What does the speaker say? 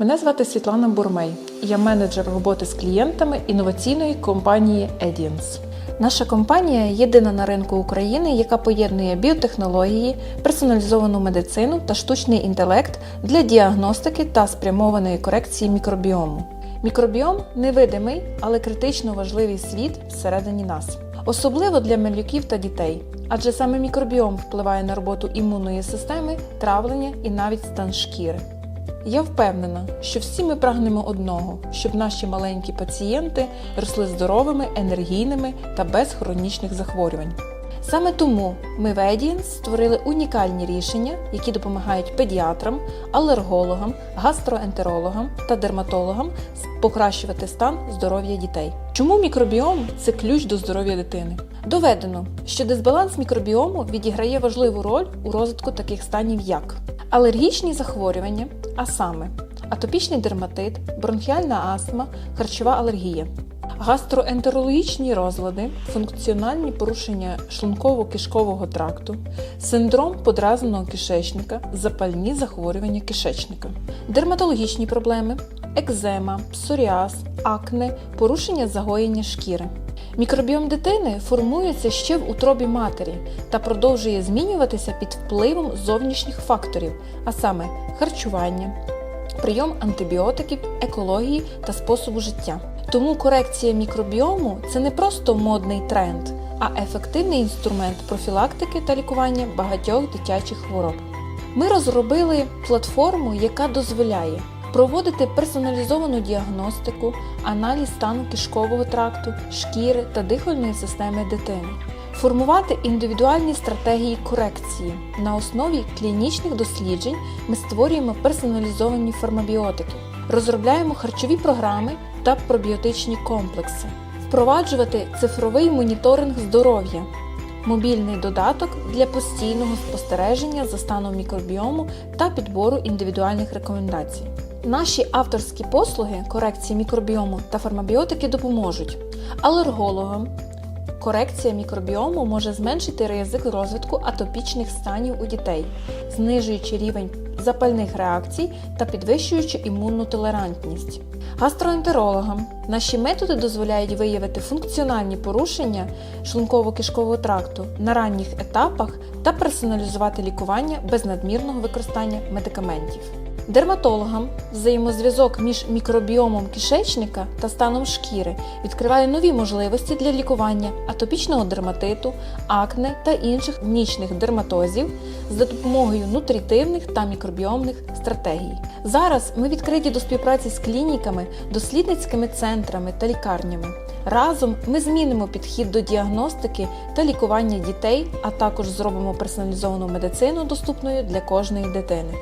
Мене звати Світлана Бурмей. Я менеджер роботи з клієнтами інноваційної компанії Edience. Наша компанія єдина на ринку України, яка поєднує біотехнології, персоналізовану медицину та штучний інтелект для діагностики та спрямованої корекції мікробіому. Мікробіом невидимий, але критично важливий світ всередині нас, особливо для малюків та дітей, адже саме мікробіом впливає на роботу імунної системи, травлення і навіть стан шкіри. Я впевнена, що всі ми прагнемо одного, щоб наші маленькі пацієнти росли здоровими, енергійними та без хронічних захворювань. Саме тому ми в Edience створили унікальні рішення, які допомагають педіатрам, алергологам, гастроентерологам та дерматологам покращувати стан здоров'я дітей. Чому мікробіом це ключ до здоров'я дитини? Доведено, що дисбаланс мікробіому відіграє важливу роль у розвитку таких станів, як алергічні захворювання, а саме атопічний дерматит, бронхіальна астма, харчова алергія. Гастроентерологічні розлади, функціональні порушення шлунково-кишкового тракту, синдром подразненого кишечника, запальні захворювання кишечника, дерматологічні проблеми, екзема, псоріаз, акне, порушення загоєння шкіри. Мікробіом дитини формується ще в утробі матері та продовжує змінюватися під впливом зовнішніх факторів, а саме харчування, прийом антибіотиків, екології та способу життя. Тому корекція мікробіому це не просто модний тренд, а ефективний інструмент профілактики та лікування багатьох дитячих хвороб. Ми розробили платформу, яка дозволяє проводити персоналізовану діагностику, аналіз стану кишкового тракту, шкіри та дихальної системи дитини, формувати індивідуальні стратегії корекції. На основі клінічних досліджень ми створюємо персоналізовані фармабіотики, розробляємо харчові програми та пробіотичні комплекси, впроваджувати цифровий моніторинг здоров'я. Мобільний додаток для постійного спостереження за станом мікробіому та підбору індивідуальних рекомендацій. Наші авторські послуги корекції мікробіому та фармабіотики допоможуть алергологам. Корекція мікробіому може зменшити ризик розвитку атопічних станів у дітей, знижуючи рівень запальних реакцій та підвищуючи імунну толерантність. Гастроентерологам наші методи дозволяють виявити функціональні порушення шлунково-кишкового тракту на ранніх етапах та персоналізувати лікування без надмірного використання медикаментів. Дерматологам взаємозв'язок між мікробіомом кишечника та станом шкіри відкриває нові можливості для лікування атопічного дерматиту, акне та інших нічних дерматозів за допомогою нутритивних та мікробіомних стратегій. Зараз ми відкриті до співпраці з клініками, дослідницькими центрами та лікарнями. Разом ми змінимо підхід до діагностики та лікування дітей, а також зробимо персоналізовану медицину доступною для кожної дитини.